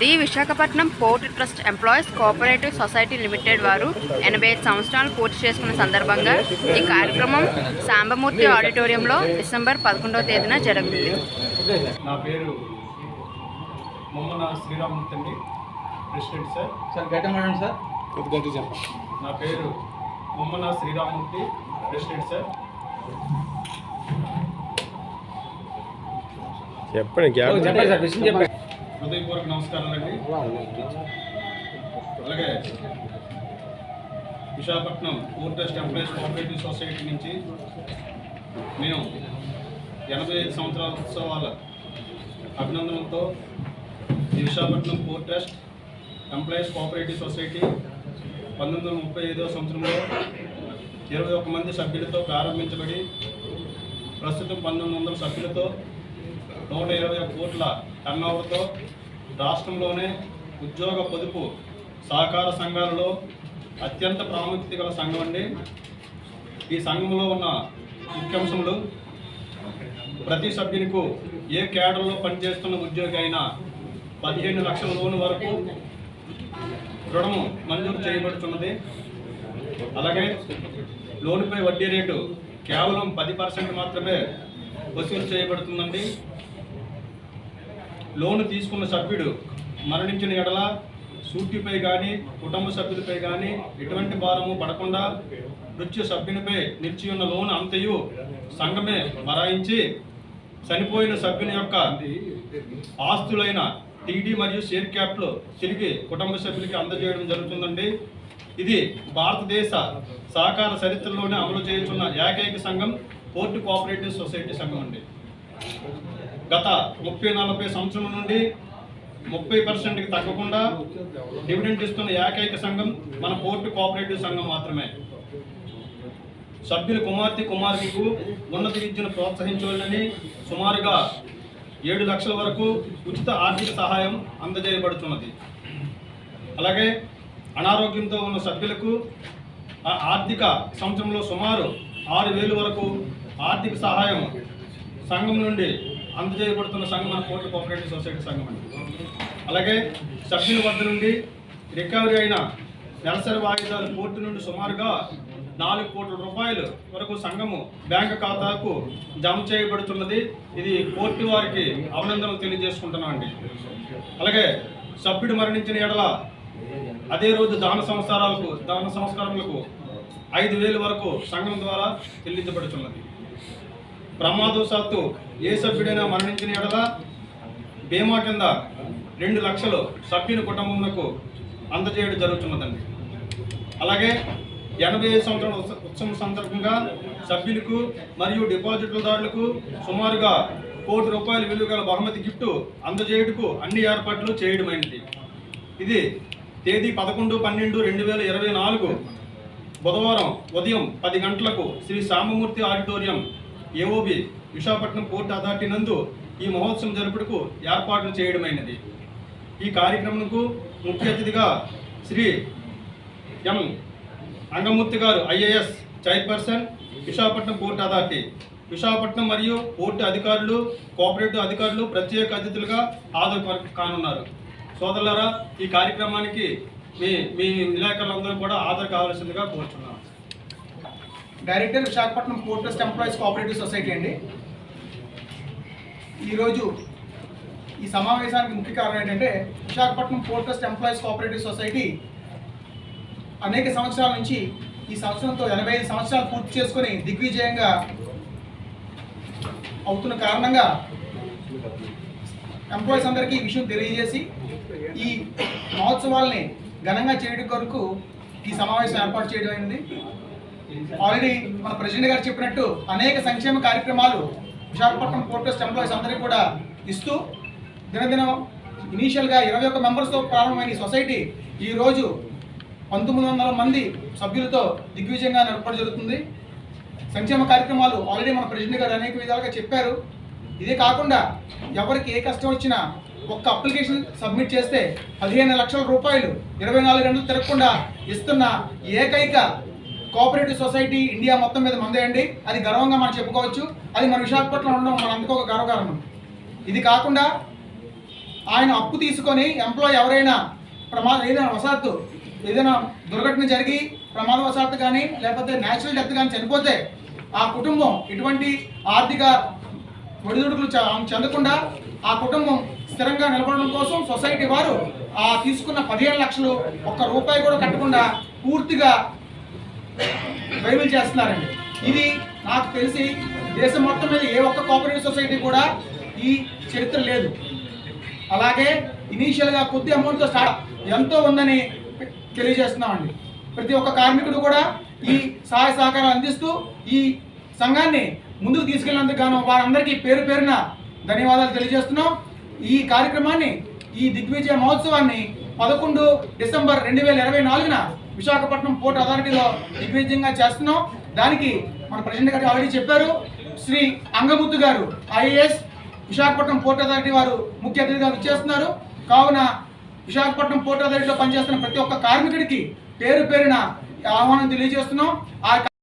The Visakhapatnam port trust employees cooperative society limited వారు ఎనభై ఐదు సంవత్సరాలు పూర్తి చేసుకున్న సందర్భంగా ఈ కార్యక్రమం సాంబమూర్తి ఆడిటోరియంలో డిసెంబర్ పదకొండవ తేదీన జరుగుతుంది. నా పేరు మొమ్మన శ్రీరామూర్తి అండి ప్రెసిడెంట్ సార్. సార్ గట్టి మాట్లాడండి సార్. నా పేరు మొమ్మన శ్రీరామూర్తి ప్రెసిడెంట్ సార్. చెప్పండి చెప్పండి సార్ విషయం చెప్పండి. హృదయపూర్వక నమస్కారాలండి అలాగే Visakhapatnam port employees cooperative society నుంచి మేము ఎనభై ఐదు సంవత్సరాల ఉత్సవాల అభినందనలతో ఈ Visakhapatnam port trust employees cooperative society పంతొమ్మిది వందల ముప్పై ఐదవ సంవత్సరంలో ఇరవై ఒక్క మంది సభ్యులతో ప్రారంభించబడి ప్రస్తుతం పంతొమ్మిది వందల సభ్యులతో నూట ఇరవై కోట్ల టర్నోవర్తో రాష్ట్రంలోనే ఉద్యోగ పొదుపు సహకార సంఘాలలో అత్యంత ప్రాముఖ్యత గల సంఘం అండి. ఈ సంఘంలో ఉన్న ముఖ్యాంశములు ప్రతి సభ్యునికు ఏ కేడర్లో పనిచేస్తున్న ఉద్యోగి అయినా పదిహేను లక్షల లోన్ వరకు రుణము మంజూరు చేయబడుతున్నది అలాగే లోనుపై వడ్డీ రేటు కేవలం పది పర్సెంట్ మాత్రమే వసూలు చేయబడుతుందండి. లోను తీసుకున్న సభ్యుడు మరణించిన ఎడల సూటిపై కానీ కుటుంబ సభ్యులపై కానీ ఎటువంటి భారము పడకుండా మృత్యు సభ్యునిపై నిలిచి ఉన్న లోన్ అంతయు సంఘమే మరాయించి చనిపోయిన సభ్యుని యొక్క ఆస్తులైన టీడీ మరియు షేర్ క్యాప్లు తిరిగి కుటుంబ సభ్యులకి అందజేయడం జరుగుతుందండి. ఇది భారతదేశ సహకార చరిత్రలోనే అమలు చేస్తున్న ఏకైక సంఘం. పోర్టు కోఆపరేటివ్ సొసైటీ సంఘం అండి. గత ముప్పై నలభై సంవత్సరం నుండి ముప్పై పర్సెంట్కి తగ్గకుండా డివిడెంట్ ఇస్తున్న ఏకైక సంఘం మన పోర్టు కోఆపరేటివ్ సంఘం మాత్రమే. సభ్యులు కుమార్తె కుమార్తెకు ఉన్నత విద్యను ప్రోత్సహించాలని సుమారుగా ఏడు లక్షల వరకు ఉచిత ఆర్థిక సహాయం అందజేయబడుతున్నది. అలాగే అనారోగ్యంతో ఉన్న సభ్యులకు ఆ ఆర్థిక సంవత్సరంలో సుమారు ఆరు వేలు వరకు ఆర్థిక సహాయం సంఘం నుండి అందజేయబడుతున్న సంఘం మన కోర్టు కోఆపరేటివ్ సొసైటీ సంఘం అండి. అలాగే సభ్యుల వద్ద నుండి రికవరీ అయిన నెలసరి వాయిదాలు కోర్టు నుండి సుమారుగా నాలుగు కోట్ల రూపాయలు వరకు సంఘము బ్యాంకు ఖాతాకు జమ చేయబడుతున్నది. ఇది కోర్టు వారికి అభినందనలు తెలియజేసుకుంటున్నాం అండి. అలాగే సభ్యుడు మరణించిన ఎడల అదే రోజు దాన సంస్కారాలకు దాన సంస్కారములకు ఐదు వేలు వరకు సంఘం ద్వారా చెల్లించబడుతున్నది. ప్రమాదవశాత్తు ఏ సభ్యుడైనా మరణించిన ఎడల బీమా కింద రెండు లక్షలు సభ్యుని కుటుంబమునకు అందజేయడం జరుగుతున్నదండి అలాగే ఎనభై ఐదు సంవత్సరాల ఉత్సవం సందర్భంగా సభ్యులకు మరియు డిపాజిట్లదారులకు సుమారుగా కోటి రూపాయల విలువ గల బహుమతి గిఫ్ట్ అందజేయుటకు అన్ని ఏర్పాట్లు చేయడమైనది ఇది తేదీ పదకొండు పన్నెండు రెండు వేల ఇరవై నాలుగు బుధవారం ఉదయం పది గంటలకు Shri Samamurthy auditorium AOB Visakhapatnam port authority నందు ఈ మహోత్సవం జరుపుటకు ఏర్పాట్లు చేయడమైనది. ఈ కార్యక్రమంకు ముఖ్య అతిథిగా Shri M. Angamurthy garu IAS chairperson Visakhapatnam port authority Visakhapatnam మరియు పోర్టు అధికారులు కోఆపరేటివ్ అధికారులు ప్రత్యేక అతిథులుగా హాజరు కానున్నారు. సోదరులారా ఈ కార్యక్రమానికి మీ మీ విలేకరులందరూ కూడా హాజరు కావాల్సిందిగా కోరుచున్నాను director Visakhapatnam port trust employees cooperative society అండి. ఈరోజు ఈ సమావేశానికి ముఖ్య కారణం ఏంటంటే Visakhapatnam port trust employees cooperative society అనేక సంవత్సరాల నుంచి ఈ సంవత్సరంతో ఎనభై ఐదు సంవత్సరాలు పూర్తి చేసుకొని దిగ్విజయంగా అవుతున్న కారణంగా ఎంప్లాయీస్ అందరికీ ఈ విషయం తెలియజేసి ఈ మహోత్సవాల్ని ఘనంగా చేయడం కొరకు ఈ సమావేశం ఏర్పాటు చేయడం అయింది. ఆల్రెడీ మన ప్రెసిడెంట్ గారు చెప్పినట్టు అనేక సంక్షేమ కార్యక్రమాలు విశాఖపట్నం పోర్ట్ ట్రస్ట్ ఎంప్లాయీస్ అందరికీ కూడా ఇస్తూ దినదినం ఇనీషియల్గా ఇరవై ఒక్క మెంబర్స్తో ప్రారంభమైన ఈ సొసైటీ ఈరోజు పంతొమ్మిది వందల మంది సభ్యులతో దిగ్విజయంగా నడపడం జరుగుతుంది. సంక్షేమ కార్యక్రమాలు ఆల్రెడీ మన ప్రెసిడెంట్ గారు అనేక విధాలుగా చెప్పారు. ఇదే కాకుండా ఎవరికి ఏ కష్టం వచ్చినా ఒక్క అప్లికేషన్ సబ్మిట్ చేస్తే పదిహేను లక్షల రూపాయలు ఇరవై నాలుగు గంటలు తిరగకుండా ఇస్తున్న ఏకైక కోఆపరేటివ్ సొసైటీ ఇండియా మొత్తం మీద మందేయండి. అది గర్వంగా మనం చెప్పుకోవచ్చు. అది మన విశాఖపట్నం ఉండడం మన అందుకు ఒక గర్వకారణం ఇది కాకుండా ఆయన అప్పు తీసుకొని ఎంప్లాయ్ ఎవరైనా ప్రమాదం ఏదైనా వసాత్తు ఏదైనా దుర్ఘటన జరిగి ప్రమాదవశాత్తు కానీ లేకపోతే న్యాచురల్ డెత్ కానీ చనిపోతే ఆ కుటుంబం ఎటువంటి ఆర్థిక ఒడిదుడుకులు చెందకుండా ఆ కుటుంబం స్థిరంగా నిలబడడం కోసం సొసైటీ వారు ఆ తీసుకున్న పదిహేను లక్షలు ఒక్క రూపాయి కూడా కట్టకుండా పూర్తిగా బైబిల్ చేస్తున్నారండి. ఇది నాకు తెలిసి దేశం మొత్తం మీద ఏ ఒక్క కోఆపరేటివ్ సొసైటీ కూడా ఈ చరిత్ర లేదు. అలాగే ఇనీషియల్గా కొద్ది అమౌంట్తో స్టార్ట్ ఎంతో ఉందని తెలియజేస్తున్నామండి. ప్రతి ఒక్క కార్మికుడు కూడా ఈ సహాయ సహకారం అందిస్తూ ఈ సంఘాన్ని ముందుకు తీసుకెళ్ళినందుకు గాను వారందరికీ పేరు పేరున ధన్యవాదాలు తెలియజేస్తున్నాం. ఈ కార్యక్రమాన్ని ఈ దిగ్విజయ మహోత్సవాన్ని పదకొండు డిసెంబర్ రెండు వేల ఇరవై నాలుగున విశాఖపట్నం పోర్ట్ అథారిటీలో దిగ్విజయంగా చేస్తున్నాం. దానికి మన ప్రెసిడెంట్ గారు ఆల్రెడీ చెప్పారు. శ్రీ అంగముత్తు గారు ఐఏఎస్ విశాఖపట్నం పోర్ట్ అథారిటీ వారు ముఖ్య అతిథిగా విచ్చేస్తున్నారు. కావున విశాఖపట్నం పోర్ట్ అథారిటీలో పనిచేస్తున్న ప్రతి ఒక్క కార్మికుడికి పేరు పేరున ఆహ్వానం తెలియజేస్తున్నాం. ఆ